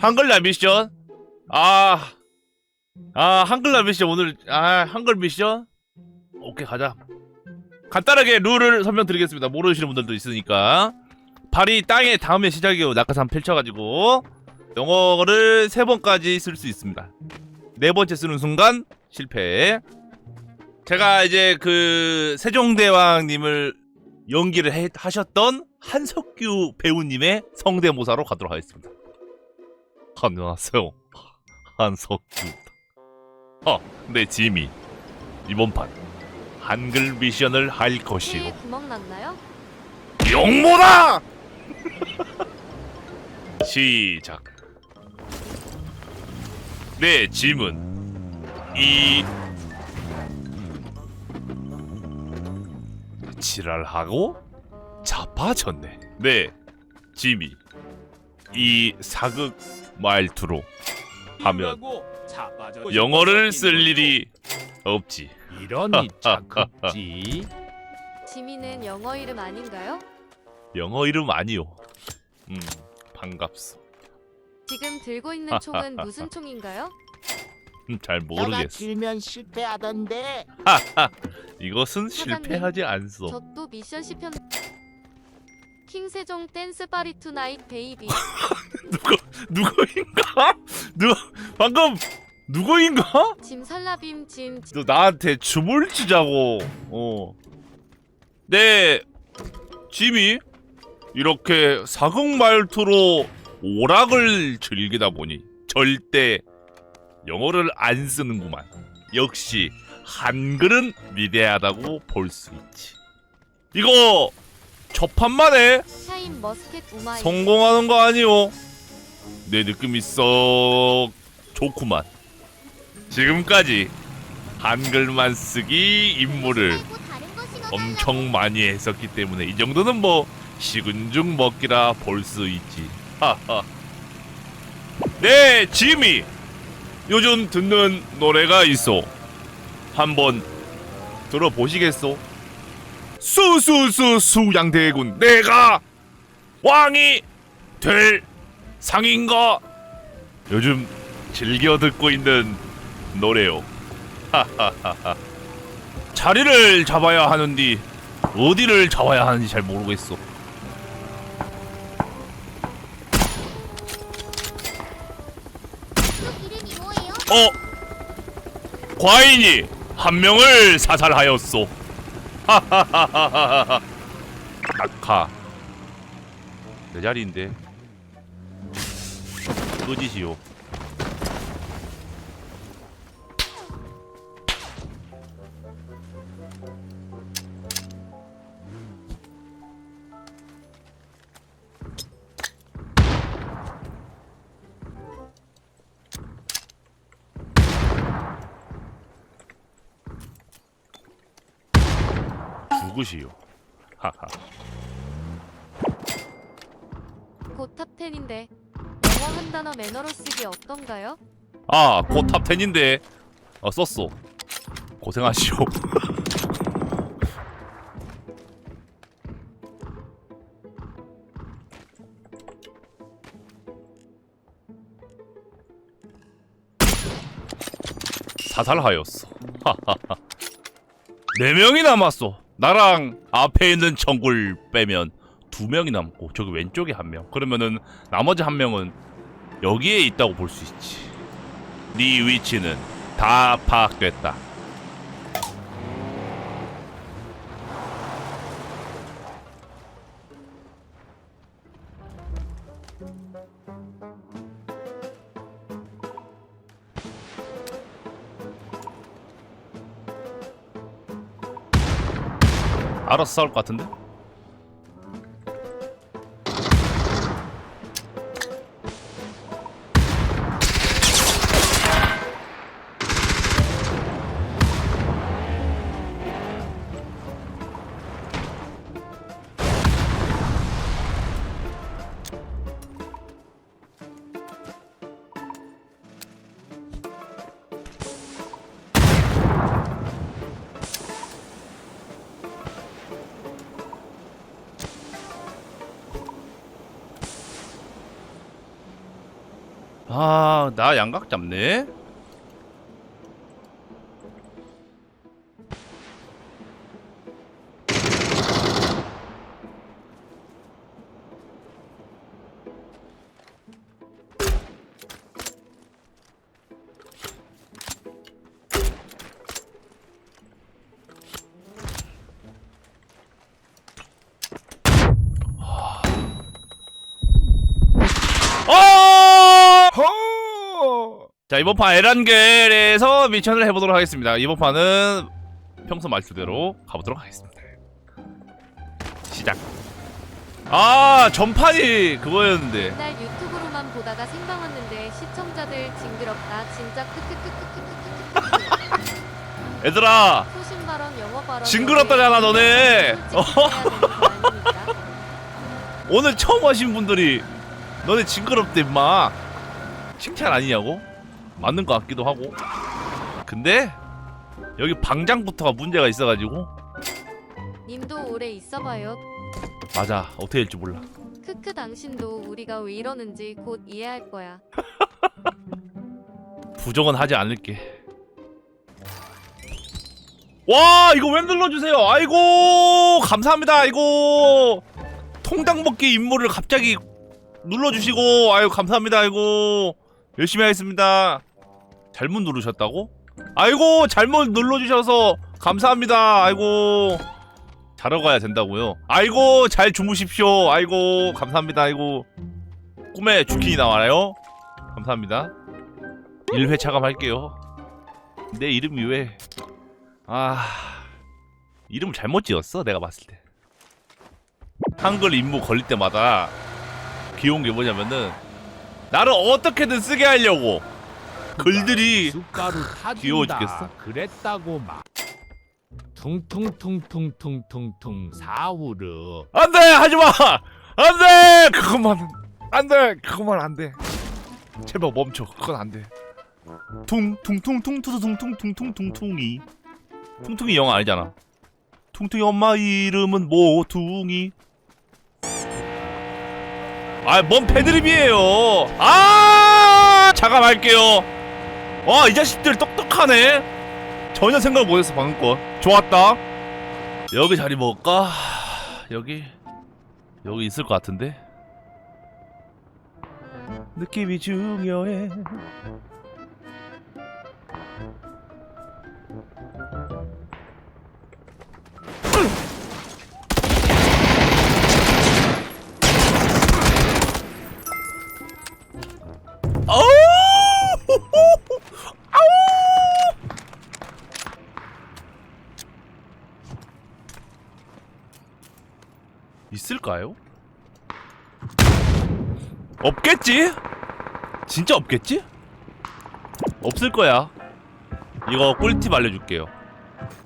한글날 미션? 아, 아 한글날 미션 오늘 아 한글 미션? 오케이 가자. 간단하게 룰을 설명드리겠습니다. 모르시는 분들도 있으니까 발이 땅에 닿으면 시작이고 낙하산 펼쳐가지고 영어를 세 번까지 쓸 수 있습니다. 네 번째 쓰는 순간 실패. 제가 이제 그 세종대왕님을 연기를 해- 하셨던 한석규 배우님의 성대모사로 가도록 하겠습니다. 안녕하세요. 한석규. 어, 네, 지미. 이번 판 한글 미션을 할 것이오. 귀에 구멍 났나요? 용모다! 시작. 네, 짐은 이 지랄하고 자빠졌네. 네, 짐이 이 사극 말투로 하면 영어를 쓸 일이 없지. 이러니 자극지 지민은 영어 이름 아닌가요? 영어 이름 아니요. 음, 반갑소. 지금 들고 있는 총은 무슨 총인가요? 음, 잘 모르겠어. 길면 실패하던데 이것은 사장님, 실패하지 않소. 저 또 미션 시편 킹세종 댄스 파리 투나잇 베이비 누구인가? 누 방금 누구인가? 짐 살라빔 짐 너 나한테 춤을 추자고. 어. 네, 짐이 이렇게 사극 말투로 오락을 즐기다 보니 절대 영어를 안 쓰는구만. 역시 한글은 위대하다고 볼 수 있지. 이거 첫 판만에 샤인 머스켓 우마이 성공하는 거 아니오? 내 느낌이 썩 좋구만. 지금까지 한글만 쓰기 임무를 엄청 많이 했었기 때문에 이 정도는 뭐 식은 죽 먹기라 볼 수 있지. 하하. 네, 지미. 요즘 듣는 노래가 있어. 한번 들어보시겠소? 수수수 수양대군 내가 왕이 될 상인가? 요즘 즐겨 듣고 있는 노래요. 하하하하. 자리를 잡아야 하는디 어디를 잡아야 하는지 잘 모르겠어. 어? 과인이 한 명을 사살하였소. 아카. 내 자리인데. 끄지시오. 누구시오? 하하. 곧 탑10인데 영어 한 단어 매너로 쓰기 어떤가요? 아, 곧 탑10인데 어, 썼어. 고생하시오. 사살하였어. 하하하. 네 명이 남았어. 나랑 앞에 있는 청굴 빼면 두 명이 남고 저기 왼쪽에 한 명. 그러면은 나머지 한 명은 여기에 있다고 볼 수 있지. 네 위치는 다 파악됐다. 알아서 싸울 것 같은데? 아, 나 양각 잡네. 자 이번 판 에란겔에서 미션을 해보도록 하겠습니다. 이번 판은 평소 말투대로 가보도록 하겠습니다. 시작. 아 전판이 그거였는데 맨날 유튜브로만 보다가 생방 왔는데 시청자들 징그럽다 진짜 얘들아 소신 발언 영어 발언 징그럽다잖아, 너네. 오늘 처음 하신 분들이 너네 징그럽대 임마 칭찬 아니냐고? 맞는 것 같기도 하고 근데 여기 방장부터가 문제가 있어가지고 님도 오래 있어봐요 맞아 어떻게 될지 몰라 크크 당신도 우리가 왜 이러는지 곧 이해할 거야 부정은 하지 않을게. 와 이거 왜 눌러주세요? 아이고 감사합니다. 아이고 통닭 먹기 임무를 갑자기 눌러주시고 아유 감사합니다. 아이고 열심히 하겠습니다. 잘못 누르셨다고? 아이고 잘못 눌러주셔서 감사합니다. 아이고 자러 가야 된다고요. 아이고 잘 주무십시오. 아이고 감사합니다. 아이고 꿈에 주킨이 나와요. 감사합니다. 1회 차감할게요. 내 이름이 왜? 아 이름 잘못 지었어 내가 봤을 때. 한글 임무 걸릴 때마다 귀여운 게 뭐냐면은 나를 어떻게든 쓰게 하려고 글들이 숟가루 타준다. 귀여워 죽겠어. 그랬다고 막. 퉁퉁퉁퉁퉁퉁퉁 사우르. 안돼 하지마 안돼 그것만 안돼 그것만 안돼 제발 멈춰 그건 안돼 퉁퉁퉁퉁퉁퉁퉁퉁퉁퉁퉁이 퉁퉁이 영어 아니잖아 퉁퉁이 엄마 이름은 모퉁이 아 뭔 패드립이에요 아 자감할게요 와 이 자식들 똑똑하네. 전혀 생각 못했어 방금 거. 좋았다. 여기 자리 먹을까? 여기? 여기 있을 것 같은데? 느낌이 중요해 있을까요? 없겠지? 진짜 없겠지? 없을 거야. 이거 꿀팁 알려줄게요.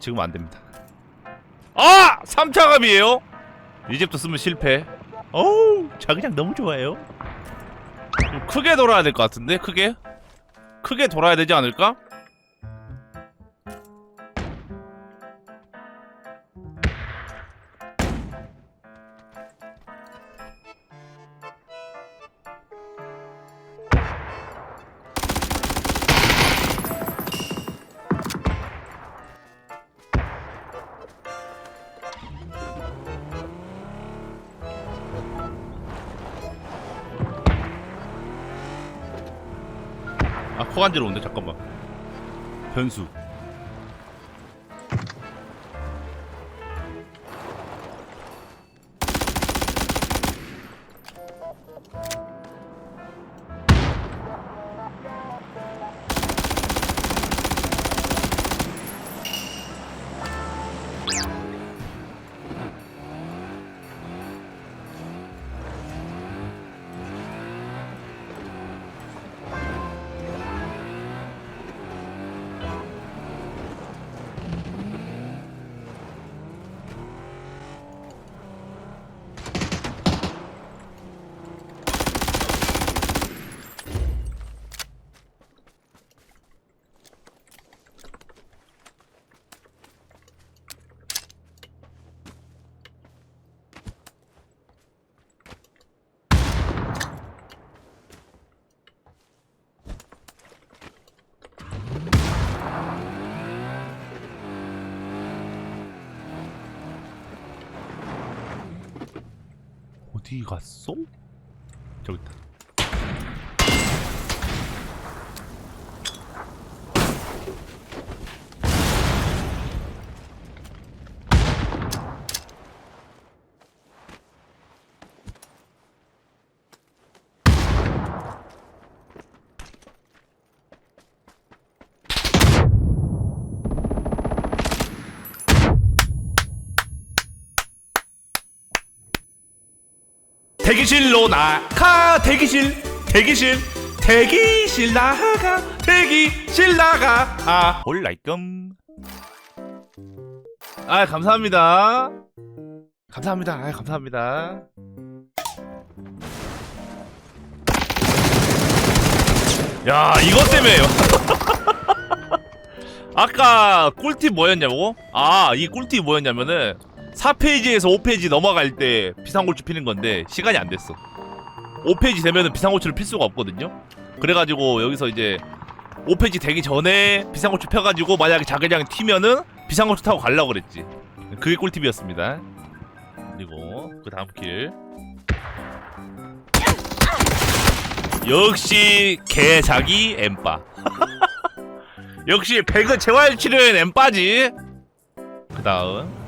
지금 안 됩니다. 아! 3차 감이에요? 이집트 쓰면 실패. 어우, 자기장 너무 좋아요. 좀 크게 돌아야 될 것 같은데? 크게? 크게 돌아야 되지 않을까? 아, 코 간지러운데? 잠깐만. 변수. 어디 갔어? 저기 있다. 대기실로 나가 대기실 대기실 대기실 나가 대기실 나가. 아 올라이끔. 아 감사합니다. 감사합니다. 아 감사합니다. 야 이것 때문에요 아까 꿀팁 뭐였냐고? 아 이 꿀팁 뭐였냐면은 4페이지에서 5페이지 넘어갈 때 비상고추 피는 건데 시간이 안 됐어. 5페이지 되면은 비상고추를 필 수가 없거든요. 그래가지고 여기서 이제 5페이지 되기 전에 비상고추 펴가지고 만약에 자기장 튀면은 비상고추 타고 가려고 그랬지. 그게 꿀팁이었습니다. 그리고 그 다음 길. 역시 개자기 엠빠. 역시 배그 재활치료엔 엠빠지. 그 다음.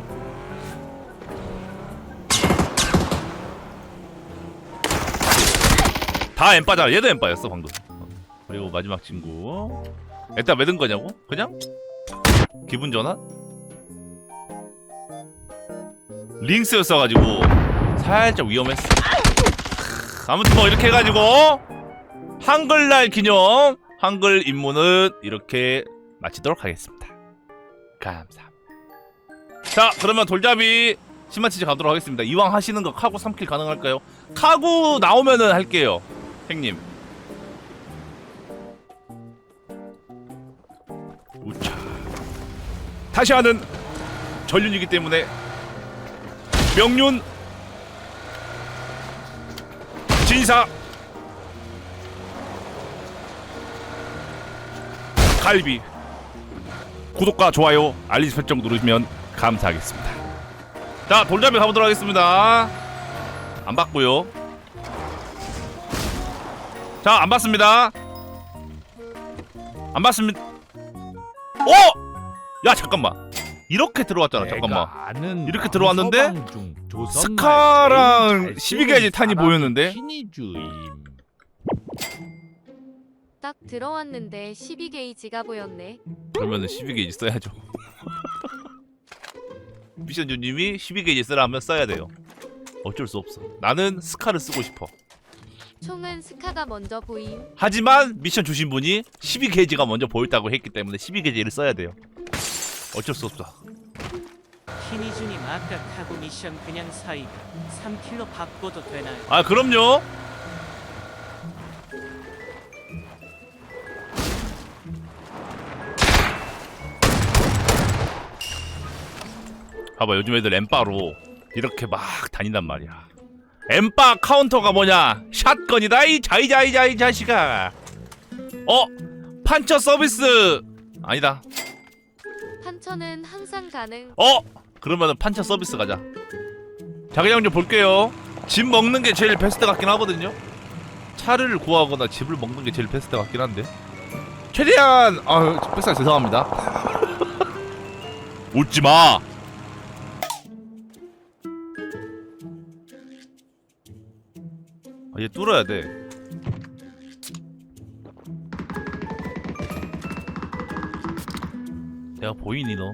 다 엠빠잖아 얘도 엠빠였어 방금 어. 그리고 마지막 친구 에따 왜든 거냐고? 그냥? 기분 전환? 링스였어가지고 살짝 위험했어 크, 아무튼 뭐 이렇게 해가지고 한글날 기념 한글 입문은 이렇게 마치도록 하겠습니다 감사합니다 자 그러면 돌잡이 신마치즈 가도록 하겠습니다 이왕 하시는 거 카고 3킬 가능할까요? 카고 나오면은 할게요 형님. 우차. 다시 하는 전륜이기 때문에 명륜 진사 갈비 구독과 좋아요 알림 설정 누르시면 감사하겠습니다. 자 돌잡이 가보도록 하겠습니다. 안 받고요. 자, 안 봤습니다. 안 봤습니다. 어! 야, 잠깐만. 이렇게 들어왔잖아. 잠깐만. 아는 이렇게 들어왔는데 스카랑 제일 12개지 탄이 보였는데? 신이주임. 딱 들어왔는데 12게이지가 보였네. 그러면은 12게이지 써야죠. 미션 주님이 12게이지 쓰라면 써야 돼요. 어쩔 수 없어. 나는 스카를 쓰고 싶어. 총은 스카가 먼저 보임. 하지만 미션 주신 분이 12게이지가 먼저 보였다고 했기 때문에 12게이지를 써야 돼요. 어쩔 수 없어. 신이주님 아까 카고 미션 그냥 사이가 3킬로 바꿔도 되나요? 아, 그럼요. 봐봐, 요즘 애들 엠바로 이렇게 막 다닌단 말이야. 엠바 카운터가 뭐냐? 샷건이다 이 자이자이자이 자식아. 어? 판처 서비스 아니다. 판처는 항상 가능. 어? 그러면은 판처 서비스 가자. 자기장 좀 볼게요. 집 먹는 게 제일 베스트 같긴 하거든요. 차를 구하거나 집을 먹는 게 제일 베스트 같긴 한데. 최대한 아, 백사 죄송합니다. 웃지 마. 얘 뚫어야 돼. 내가 보이니 너?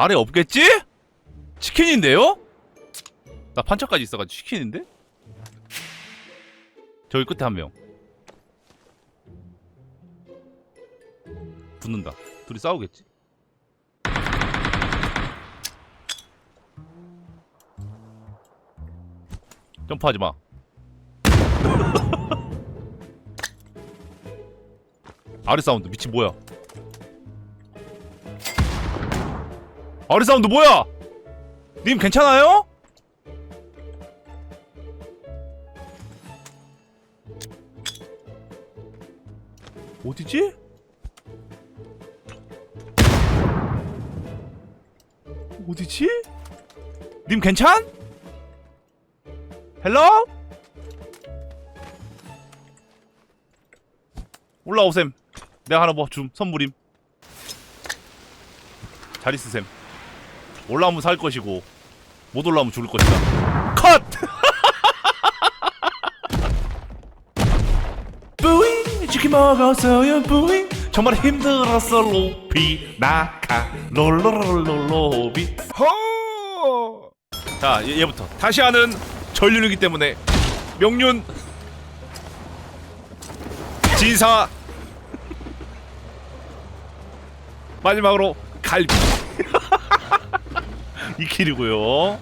아래 없겠지? 치킨인데요? 나 판처까지 있어가지고 치킨인데? 저기 끝에 한 명. 붙는다. 둘이 싸우겠지? 점프하지 마. 아래 사운드 미친 뭐야? 아래 사운드 뭐야? 님 괜찮아요? 어디지? 어디지? 님 괜찮? 헬로? 올라오셈. 내가 하나 뭐줌 선물임. 잘 있으셈. 올라오면 살 것이고 못 올라오면 죽을 것이다. 컷! 뿌잉! 치킨 먹었어요 뿌잉! 정말 힘들었어 로피 나카. 롤롤롤롤로비. 허! 자 얘, 얘부터. 다시 하는 전륜이기 때문에. 명륜. 진사. 마지막으로 갈비 이 킬이고요.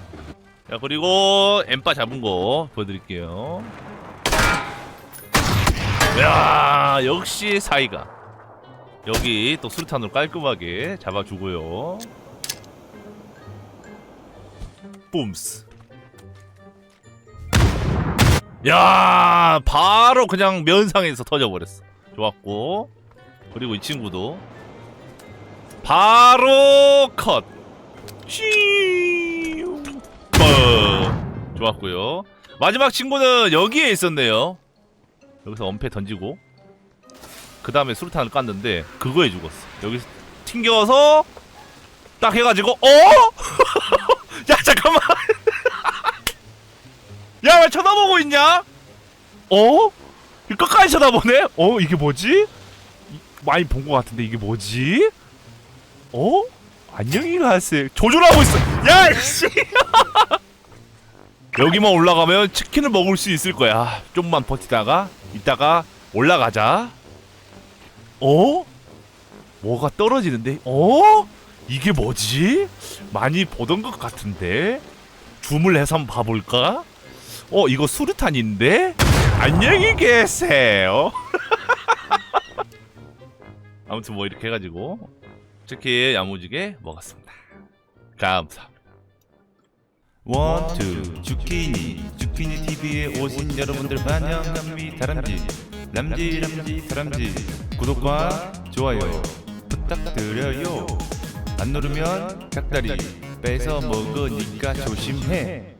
자 그리고 엠빠 잡은 거 보여드릴게요. 야 역시 사이가. 여기 또 수류탄으로 깔끔하게 잡아주고요. 뿜스. 야 바로 그냥 면상에서 터져버렸어. 좋았고. 그리고 이 친구도 바로 컷 쉬우 뻔 좋았고요 마지막 친구는 여기에 있었네요 여기서 엄폐 던지고 그 다음에 수류탄을 깠는데 그거에 죽었어 여기서 튕겨서 딱 해가지고 어? 야 잠깐만 야 왜 쳐다보고 있냐? 어? 끝까지 쳐다보네? 어 이게 뭐지? 이- 많이 본 것 같은데 이게 뭐지? 어? 안녕히 가세요 조절하고 있어 야 씨! 여기만 올라가면 치킨을 먹을 수 있을 거야 좀만 버티다가 이따가 올라가자 어? 뭐가 떨어지는데? 어? 이게 뭐지? 많이 보던 것 같은데? 줌을 해서 한번 봐볼까? 어 이거 수류탄인데? 안녕히 계세요 아무튼 뭐 이렇게 해가지고 치킨 야무지게 먹었습니다. 감사합니다. 원투 주키니. 주키니 TV에 오신 여러분들 환영합니다. 람지. 람지 람지 다람쥐 구독과 좋아요 부탁드려요. 안 누르면 닭다리 뺏어 먹으니까 조심해